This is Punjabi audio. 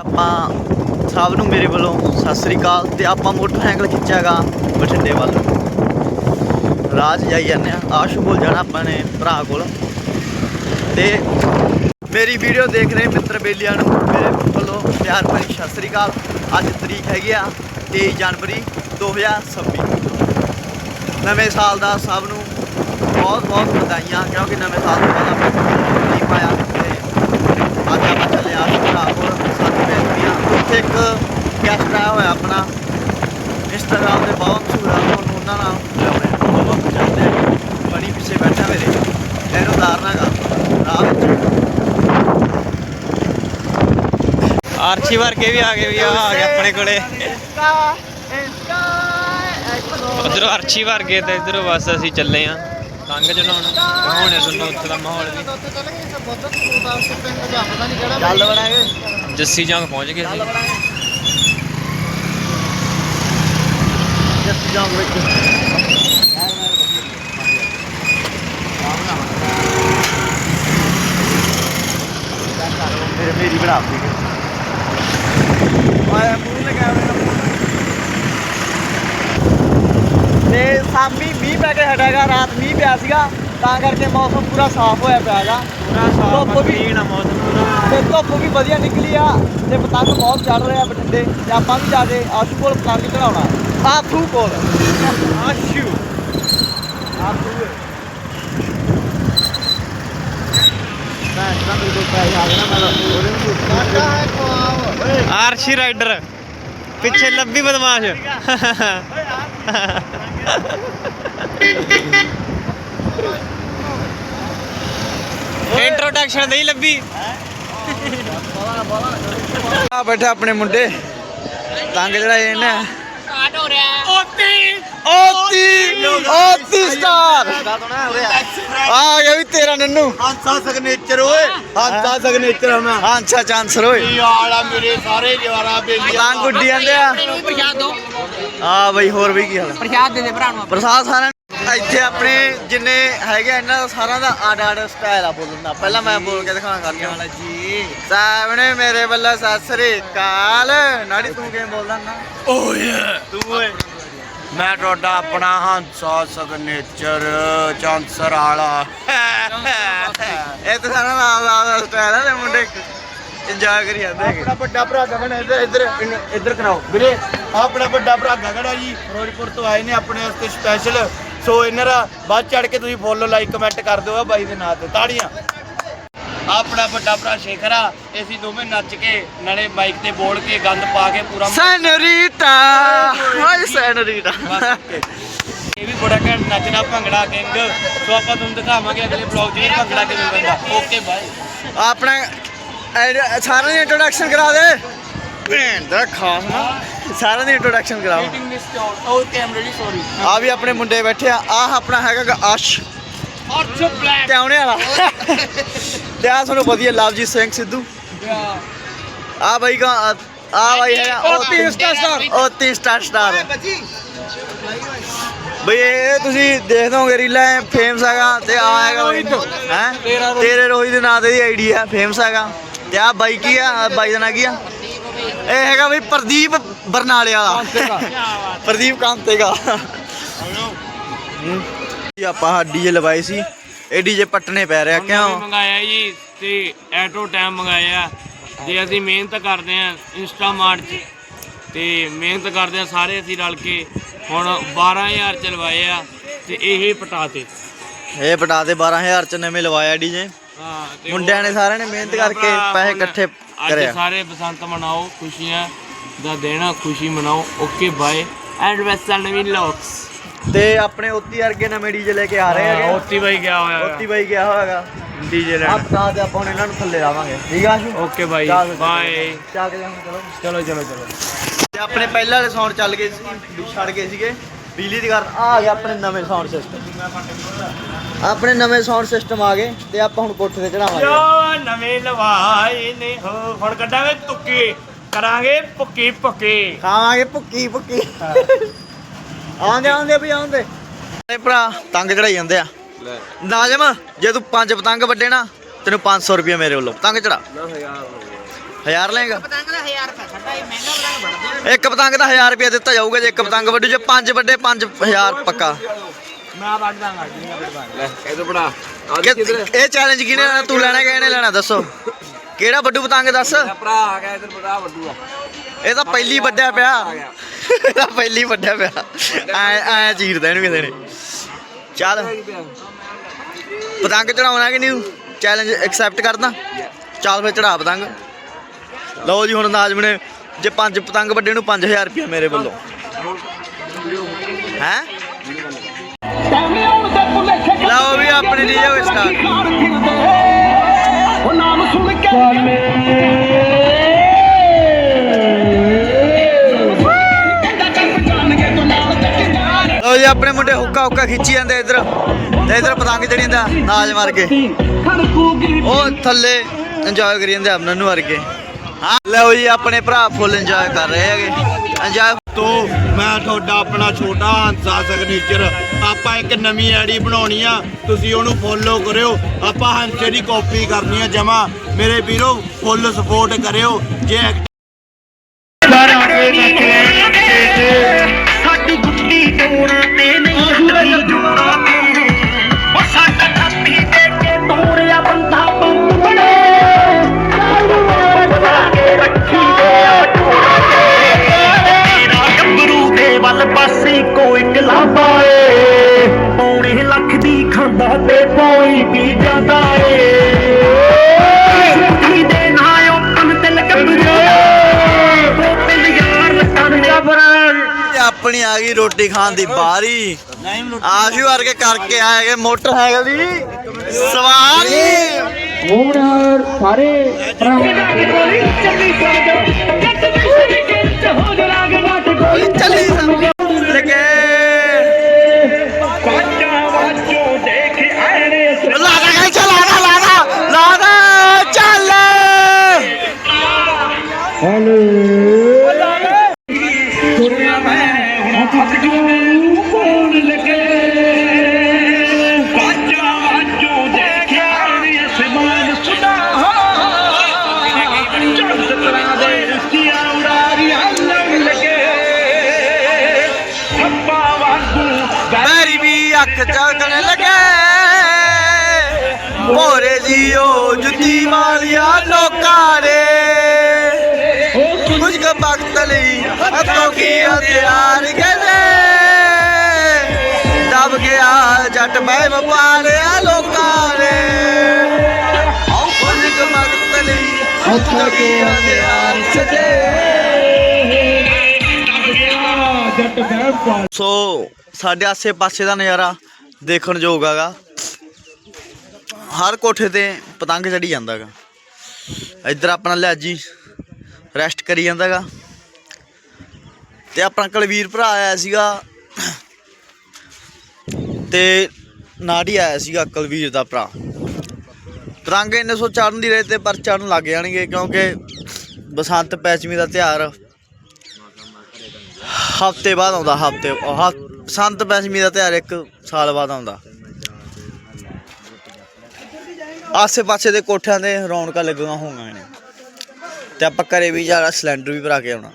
ਆਪਾਂ ਸਭ ਨੂੰ ਮੇਰੇ ਵੱਲੋਂ ਸਤਿ ਸ੍ਰੀ ਅਕਾਲ ਤੇ ਆਪਾਂ ਮੋਟਰਸਾਈਕਲ ਖਿੱਚਿਆਗਾ ਬਠਿੰਡੇ ਵੱਲ। ਰਾਜ ਜਾਈ ਜਾਂਦੇ ਆ। ਆਸ਼ੂ ਕੋਲ ਜਾਣਾ ਆਪਾਂ ਨੇ ਭਰਾ ਕੋਲ। ਤੇ ਮੇਰੀ ਵੀਡੀਓ ਦੇਖ ਰਹੇ ਮਿੱਤਰ ਬੇਲੀਆਂ ਨੂੰ। ਮੇਰੇ ਵੱਲੋਂ ਪਿਆਰ ਭਰੀ ਸਤਿ ਸ੍ਰੀ ਅਕਾਲ। ਅੱਜ ਤਰੀਕ ਹੈਗੀ ਆ 23 ਜਨਵਰੀ 2026 ਨਵੇਂ ਸਾਲ ਦਾ ਸਭ ਨੂੰ ਬਹੁਤ ਬਹੁਤ ਵਧਾਈਆਂ, ਕਿਉਂਕਿ ਨਵੇਂ ਸਾਲ ਤੋਂ ਬਾਅਦ ਆਪਾਂ ਨਹੀਂ ਪਾਇਆ ਤੇ ਅੱਜ ਆਪਾਂ ਚੱਲੇ ਆ ਭਰਾ ਕੋਲ। ਸਾਨੂੰ ਉੱਥੇ ਇੱਕ ਗੈਸਟ ਆਇਆ ਹੋਇਆ ਆਪਣਾ ਇੰਸਟਾਗ੍ਰਾਮ ਦੇ ਬਹੁਤ ਮਸ਼ਹੂਰ ਆ ਤੁਹਾਨੂੰ ਉਹਨਾਂ ਨਾਲ ਬਹੁਤ ਚੱਲਦੇ ਆ ਬੜੀ ਪਿੱਛੇ ਬੈਠਾ ਮੇਰੇ ਇਹਨੂੰ ਉਤਾਰਨਾਗਾ ਰਾਹ ਵਿੱਚ ਆਰਚੀ ਵਰਗੇ ਵੀ ਆ ਗਏ ਵੀ ਆ ਆ ਗਏ ਆਪਣੇ ਕੋਲੇ ਉਧਰੋਂ ਅਰਚੀ ਵਰਗੇ ਤੇ ਇਧਰੋਂ ਬਸ ਅਸੀਂ ਚੱਲੇ ਆ ਤੰਗ ਚਲਾਉਣ ਦਿਖਾਉਣੇ ਤੁਹਾਨੂੰ ਉੱਥੇ ਦਾ ਮਾਹੌਲ ਵੀ। ਚੱਲ ਬਣਾਗੇ। ਜੱਸੀ ਜੰਗ ਪਹੁੰਚ ਗਏ ਸੀ। ਜੱਸੀ ਜੰਗ ਵਿੱਚ ਮੇਰੇ ਮੇਰੀ ਬਣਾ ਦਿੱਤੀ ਆਇਆ ਮੂੰਹ ਲਗਾ ਮੇਰਾ ਤੇ ਸਾਮੀ ਮੀਂਹ ਪੈ ਕੇ ਹਟਾਗਾ ਰਾਤ ਮੀਂਹ ਪਿਆ ਸੀਗਾ ਤਾਂ ਕਰਕੇ ਮੌਸਮ ਪੂਰਾ ਸਾਫ਼ ਹੋਇਆ ਪਿਆਗਾ ਪੂਰਾ ਧੁੱਪ ਵੀ- ਪੀਣਾ ਮੌਸਮ ਪੂਰਾ। ਤੇ ਧੁੱਪ ਵੀ ਵਧੀਆ ਨਿਕਲੀ ਆ ਤੇ ਪਤੰਗ ਬਹੁਤ ਚੜ ਰਹੇ ਆ ਬਠਿੰਡੇ ਤੇ ਆਪਾਂ ਵੀ ਜਾ ਕੇ ਆਸ਼ੂ ਕੋਲ ਪਤੰਗ ਚੜਾਉਣਾ। ਆਸ਼ੂ ਕੋਲ। ਆਸ਼ੂ। ਮੈਂ ਤਾਂ ਨਾ ਆਰਸ਼ੀ ਰਾਈਡਰ ਪਿੱਛੇ ਲੱਭੀ ਬਦਮਾਸ਼। ਇੰਟਰੋਡਕਸ਼ਨ ਨਹੀਂ ਲੱਭੀ। ਆ ਬੈਠਾ ਆਪਣੇ ਮੁੰਡੇ। ਤੰਗ ਚੜਾਏ ਇਹਨੇ ਸਟਾਰਟ ਹੋ ਰਿਹਾ। ਓਤੀ। ਓਤੀ। ਓਤੀ ਸਟਾਰ ਆ ਗਿਆ ਵੀ ਤੇਰਾ ਨੰਨੂ। ਹਾਂਸਾ ਸਿਗਨੇਚਰ ਓਏ। ਹਾਂਸਾ ਸਿਗਨੇਚਰ ਮੈਂ। ਹਾਂਸਾ ਚਾਂਸਰ ਓਏ। ਕੀ ਹਾਲ ਆ ਮੇਰੇ ਸਾਰੇ ਜਵਾਰਾ ਬੇਲੀਆਂ ਪਤੰਗ ਉੱਡੀ ਜਾਂਦੇ ਆ। ਆ ਬਈ ਹੋਰ ਵੀ ਕੀ ਹਾਲ? ਪ੍ਰਸ਼ਾਦ ਦੇ ਦੇ ਭਰਾ ਨੂੰ ਪ੍ਰਸਾਦ ਸਾਰਿਆਂ ਨੂੰ ਇੱਥੇ ਆਪਣੇ ਜਿੰਨੇ ਹੈਗੇ ਆ, ਇਹਨਾਂ ਦਾ ਸਾਰਿਆਂ ਦਾ ਆਡ ਆਡ ਸਟਾਈਲ ਆ ਬੋਲਣ ਦਾ। ਪਹਿਲਾਂ ਮੈਂ ਬੋਲ ਕੇ ਦਿਖਾਣਾ ਕਰਦਾ ਹਾਂ ਜੀ। ਸਾਹਮਣੇ ਮੇਰੇ ਵੱਲੋਂ ਸਤਿ ਸ੍ਰੀ ਅਕਾਲ। ਨਾੜੀ ਤੂੰ ਕਿਵੇਂ ਬੋਲਦਾ ਨਾ ਓਏ। ਤੂੰ ਓਏ। ਮੈਂ ਤੁਹਾਡਾ ਆਪਣਾ ਹਾਂਸਾ ਸਿਗਨੇਚਰ ਚਾਂਸਰ ਵਾਲਾ। ਇਹ ਤਾਂ ਸਾਰਾ ਨਾਲ ਦਾ ਸਟਾਈਲ ਆ ਤੇ ਮੁੰਡੇ ਇੰਜੋਏ ਕਰੀ ਜਾਂਦੇ ਹੈਗੇ। ਆਪਣਾ ਵੱਡਾ ਭਰਾ ਗਗਨ ਇੱਧਰ ਇੱਧਰ ਇੱਧਰ ਕਰਾਓ। ਵੀਰੇ ਆਪਣਾ ਵੱਡਾ ਭਰਾ ਗਗਨ ਆ ਜੀ। ਫਿਰੋਜ਼ਪੁਰ ਤੋਂ ਆਏ ਨੇ ਆਪਣੇ ਵਾਸਤੇ ਸਪੈਸ਼ਲ ਸੋ ਇਹਨਾਂ ਦਾ ਵੱਧ ਚੜ ਕੇ ਤੁਸੀਂ ਫੋਲੋ ਲਾਈਕ ਕਮੈਂਟ ਕਰ ਦਿਓ ਆ ਬਾਈ ਦੇ ਨਾਂ ਤੇ। ਤਾੜੀਆਂ। ਆਪਣਾ ਵੱਡਾ ਭਰਾ ਸ਼ੇਖਰ ਆ ਅਸੀਂ ਦੋਵੇਂ ਨੱਚ ਕੇ ਨਾਲੇ ਬਾਈਕ ਤੇ ਬੋਲ ਕੇ ਗੰਦ ਪਾ ਕੇ ਪੂਰਾ ਸੈਨਰੀਟਾ ਹਾਏ ਸੈਨਰੀਟਾ ਬਸ okay। ਇਹ ਵੀ ਬੜਾ ਘੈਂਟ ਨੱਚਣਾ ਭੰਗੜਾ ਕਿੰਗ। ਸੋ ਆਪਾਂ ਤੁਹਾਨੂੰ ਦਿਖਾਵਾਂਗੇ ਅਗਲੇ ਬਲੌਗ 'ਚ ਵੀ ਭੰਗੜਾ ਕਿਵੇਂ ਬੰਦਾ ਓਕੇ ਬਾਏ। ਆਪਣਾ ਸਾਰਿਆਂ ਦੀ ਇੰਟਰੋਡਕਸ਼ਨ ਕਰਾ ਦੇ। ਭੈਣ ਦਾ ਖਾਸ ਨਾ। ਸਾਰਿਆਂ ਦੀ ਇੰਟਰੋਡਕਸ਼ਨ ਕਰਾਓ। ਓਕੇ ਆਮ ਰੀਲੀ ਸੌਰੀ ਆ ਵੀ ਆਪਣੇ ਮੁੰਡੇ ਬੈਠੇ ਆ। ਆਹ ਆਪਣਾ ਹੈਗਾ ਅਸ਼ ਅਰਸ਼। ਬਲੈਕ ਟਿਆਉਣੇ ਵਾਲਾ ਤੇ ਆ ਤੁਹਾਨੂੰ ਵਧੀਆ ਲਵਜੀਤ ਸਿੰਘ ਸਿੱਧੂ। ਆ ਬਾਈ ਕਾ ਆ ਬਾਈ ਹੈਗਾ। ਉਹ ਤਿੰਨ ਸਟਾਰ ਸਟਾਰ ਉਹ ਤਿੰਨ ਸਟਾਰ ਸਟਾਰ ਬਈ ਇਹ ਤੁਸੀਂ ਦੇਖਦੇ ਹੋਗੇ ਰੀਲਾਂ ਫੇਮਸ ਹੈਗਾ। ਤੇ ਆ ਹੈਗਾ ਹੈ? ਤੇਰੇ ਰੋਹਿਤ। ਦੇ ਨਾਂ ਤੇ ਦੀ ਆਈਡੀ ਆ ਫੇਮਸ ਹੈਗਾ। ਤੇ ਆ ਬਾਈ ਕੀ ਆ? ਬਾਈ ਦਾ ਨਾਂ ਕੀ ਆ? ਇਹ ਹੈਗਾ ਬਈ ਪ੍ਰਦੀਪ ਬਰਨਾਲੇ ਵਾਲਾ ਪ੍ਰਦੀਪ ਕਾਂਤੇਗਾ। ਜੀ ਆਪਾਂ ਡੀਜੇ ਲਵਾਏ ਸੀ ਇਹ ਡੀਜੇ ਪੱਟਨੇ ਪੈ ਰਿਹਾ ਕਿਉਂ? ਮੰਗਾਇਆ ਜੀ ਤੇ ਐਟੋ ਟਾਈਮ ਮੰਗਾਇਆ। ਜੇ ਅਸੀਂ ਮਿਹਨਤ ਕਰਦੇ ਆ ਇੰਸਟਾ ਮਾਰਟ 'ਚ ਤੇ ਮਿਹਨਤ ਕਰਦੇ ਆ ਸਾਰੇ ਅਸੀਂ ਰਲ ਕੇ ਹੁਣ 12000 ਚਲਵਾਏ ਆ ਤੇ ਇਹ ਪਟਾਤੇ ਇਹ ਪਟਾ ਦੇ 12000 ਚ ਨਵੇਂ ਲਵਾਇਆ ਡੀਜੇ ਹਾਂ ਤੇ ਮੁੰਡਿਆਂ ਨੇ ਸਾਰਿਆਂ ਨੇ ਮਿਹਨਤ ਕਰਕੇ ਪੈਸੇ ਇਕੱਠੇ ਅੱਜ ਕਰਿਆ। ਸਾਰੇ ਬਸੰਤ ਮਨਾਓ ਖੁਸ਼ੀਆਂ ਦਾ ਆ, ਖੁਸ਼ੀ ਮਨਾਓ। ਓਕੇ ਬਾਏ ਐਂਡ ਵੈਸਟਰਨ ਨਵੀਨ ਲੌਕਸ ਤੇ ਆਪਣੇ ਉੱਤੀ ਵਰਗੇ ਨਵੇਂ ਡੀਜੇ ਲੈ ਕੇ ਆ ਰਹੇ ਹੈਗੇ। ਓਤੀ ਬਾਈ ਗਿਆ ਹੋਇਆ। ਉੱਤੀ ਬਾਈ ਗਿਆ ਹੋਇਆਗਾ। ਡੀਜੇ ਲੈਣ। ਪਟਾ ਤੇ ਆਪਾਂ ਹੁਣ ਇਹਨਾਂ ਨੂੰ ਥੱਲੇ ਲਾਵਾਂਗੇ। ਠੀਕ ਆ ਸ਼ੂ ਓਕੇ ਬਾਈ ਚੱਲ। ਬਾਏ ਚੱਲ ਕੇ ਜਾਵਾਂਗੇ ਚਲੋ। ਚਲੋ ਚਲੋ ਚਲੋ। ਤੇ ਆਪਣੇ ਪਹਿਲਾਂ ਵਾਲੇ ਸਾਊਂਡ ਚੱਲ ਗਏ ਸੀ ਛੱਡ ਗਏ ਸੀਗੇ। ਬਿਜਲੀ ਦੀ ਕਾਰਨ ਆ ਗਿਆ ਆਪਣੇ ਨਵੇਂ ਸਾਊਂਡ ਸਿਸਟਮ ਆਪਣੇ ਨਵੇਂ ਸਾਊਂਡ ਸਿਸਟਮ ਆ ਗਏ ਤੇ ਆਪਾਂ ਹੁਣ ਕੋਠੇ ਤੇ ਚੜਾਵਾਂਗੇ ਜੋ ਨਵੇਂ ਲਵਾਏ ਨੇ ਹੋ ਹੁਣ ਕੱਢਾਂਗੇ ਤੁੱਕੇ। ਕਰਾਂਗੇ ਪੁੱਕੀ ਪੁੱਕੀ ਖਾਵਾਂਗੇ ਭੁੱਕੀ ਭੁੱਕੀ। ਆਉਂਦੇ ਆਉਂਦੇ ਵੀ ਆਉਂਦੇ। ਇਹ ਭਰਾ ਤੰਗ ਚੜਾਈ ਜਾਂਦੇ ਆ। ਨਾਜ਼ਮ ਜੇ ਤੂੰ ਪੰਜ ਪਤੰਗ ਵੱਡੇ ਨਾ ਤੈਨੂੰ 500 ਰੁਪਏ ਮੇਰੇ ਵੱਲੋਂ। ਪਤੰਗ ਚੜਾ। 1000 ਲਏਗਾ? ਪਤੰਗ ਦਾ 1000 ਰੁਪਏ ਸਾਡਾ ਇਹ ਮਹਿੰਗਾ ਪਤੰਗ ਵੜਦੇ ਇੱਕ ਪਤੰਗ ਦਾ 1000 ਰੁਪਏ ਦਿੱਤਾ ਜਾਊਗਾ ਜੇ ਇੱਕ ਪਤੰਗ ਵੱਢੂ ਜੇ ਪੰਜ ਵੱਡੇ 5000 ਪੱਕਾ। ਮੈਂ ਵੱਢ ਦਾਂਗਾ ਜਿੰਨਾ ਬੜਵਾ ਇਹ ਬੜਾ ਕਿ- ਇਹ ਚੈਲੰਜ ਕਿਹਨੇ ਲੈਣਾ? ਤੂੰ ਲੈਣਾ ਕਿ ਇਹਨੇ ਲੈਣਾ? ਦੱਸੋ। ਕਿਹੜਾ ਵੱਡੂ ਪਤੰਗ ਦੱਸ? ਭਰਾ ਆ ਗਿਆ ਇਧਰ ਬੜਾ ਵੱਡੂ ਆ। ਇਹ ਤਾਂ ਪਹਿਲੀ ਵੱਡਿਆ ਪਿਆ। ਇਹ ਤਾਂ ਪਹਿਲੀ ਵੱਡਿਆ ਪਿਆ। ਐ ਐ ਚੀਰਦਾ ਇਹਨੂੰ ਕਿਸੇ ਨੇ। ਚੱਲ। ਪਤੰਗ ਚੜਾਉਣਾ ਕਿ ਨਹੀਂ? ਚੈਲੰਜ ਐਕਸੈਪਟ ਕਰਦਾ। ਚੱਲ ਫਿਰ ਚੜਾ ਪਤੰਗ। ਲਓ ਜੀ ਹੁਣ ਨਾਜ਼ਮ ਨੇ ਜੇ ਪੰਜ ਪਤੰਗ ਵੱਡੇ ਨੂੰ 5000 ਰੁਪਏ ਮੇਰੇ ਵੱਲੋਂ। ਹੈ? ਲਓ ਵੀ ਆਪਣੇ ਡੀਜੇ ਹੋਏ ਸਟਾਰਟ ਲਓ ਜੀ ਆਪਣੇ ਮੁੰਡੇ ਹੁੱਕਾ ਹੁੱਕਾ ਖਿੱਚੀ ਜਾਂਦੇ ਇੱਧਰ। ਤੇ ਇੱਧਰ ਪਤੰਗ ਚੜੀ ਜਾਂਦਾ ਨਾਜ ਮਾਰ ਕੇ। ਉਹ ਥੱਲੇ ਇੰਜੋਏ ਕਰੀ ਜਾਂਦੇ ਆਪਣਾ ਨੂੰ ਵਰਗੇ। ਹਾਂ ਲਓ ਜੀ, ਆਪਣੇ ਭਰਾ ਫੁੱਲ ਇੰਜੋਏ ਕਰ ਰਹੇ ਹੈਗੇ। ਇੰਜੋਏ ਤੋ, ਮੈਂ ਤੁਹਾਡਾ ਆਪਣਾ ਛੋਟਾ ਹੰਸਾ ਸਿਗਨੇਚਰ ਆਪਾਂ ਇੱਕ ਨਵੀਂ ਆਈਡੀ ਬਣਾਉਣੀ ਆ, ਤੁਸੀਂ ਉਹਨੂੰ ਫੋਲੋ ਕਰਿਓ। ਆਪਾਂ ਹੰਸੇ ਦੀ ਕਾਪੀ ਕਰਨੀ ਆ, ਜਮਾ। ਮੇਰੇ ਵੀਰੋ ਫੁੱਲ ਸਪੋਰਟ ਕਰਿਓ। ਜੇ ਸਾਡੀ ਗੁੱਡੀ ਡੋਰਾਂ ਤੇ ਆ ਗਈ ਰੋਟੀ ਖਾਣ ਦੀ ਬਾਰੀ ਆਸ਼ੂ ਵਰਗੇ ਕਰਕੇ ਆਏਗੇ ਮੋਟਰਸਾਈਕਲ ਦੀ ਸਵਾਰੀ। ਓਏ ਚੱਲੀ ਲਗੇ ਜੱਟ ਮੈਂ ਵਪਾਰਿਆ ਲੋਕਾਂ ਨੇ। ਕੁਝ ਕ ਵਕਤ ਲਈ ਹੱਥੋਂ ਕੀ ਹਥਿਆਰ ਛੱਡੇ ਸੋ ਸਾਡੇ ਆਸੇ ਪਾਸੇ ਦਾ ਨਜ਼ਾਰਾ ਦੇਖਣ ਯੋਗ ਹੈਗਾ। ਹਰ ਕੋਠੇ ਤੇ ਪਤੰਗ ਚੜੀ ਜਾਂਦਾਗਾ ਇੱਧਰ ਆਪਣਾ ਲੈਜੀ ਰੈਸਟ ਕਰੀ ਜਾਂਦਾਗਾ ਤੇ ਆਪਣਾ ਕੁਲਵੀਰ ਭਰਾ ਆਇਆ ਸੀਗਾ। ਤੇ ਨਾੜੀ ਆਇਆ ਸੀਗਾ ਕੁਲਵੀਰ ਦਾ ਭਰਾ। ਪਤੰਗ ਇੰਨੇ ਸੋ ਚੜਨ ਦੀ ਰਹੇ ਤੇ ਪਰ ਚੜਨ ਲੱਗ ਜਾਣਗੇ ਕਿਉਂਕਿ ਬਸੰਤ ਪੈਚਮੀ ਦਾ ਤਿਉਹਾਰ ਹਫ਼ਤੇ ਬਾਅਦ ਆਉਂਦਾ, ਹਫ਼ਤੇ ਬਸੰਤ ਪੰਚਮੀ ਦਾ ਤਿਉਹਾਰ ਇੱਕ ਸਾਲ ਬਾਅਦ ਆਉਂਦਾ। ਆਸੇ ਪਾਸੇ ਦੇ ਕੋਠਿਆਂ ਤੇ ਰੌਣਕਾਂ ਲੱਗੀਆਂ ਹੋਈਆਂ ਨੇ। ਤੇ ਆਪਾਂ ਘਰੇ ਵੀ ਜਾਣਾ ਸਿਲੰਡਰ ਵੀ ਭਰਾ ਕੇ ਆਉਣਾ।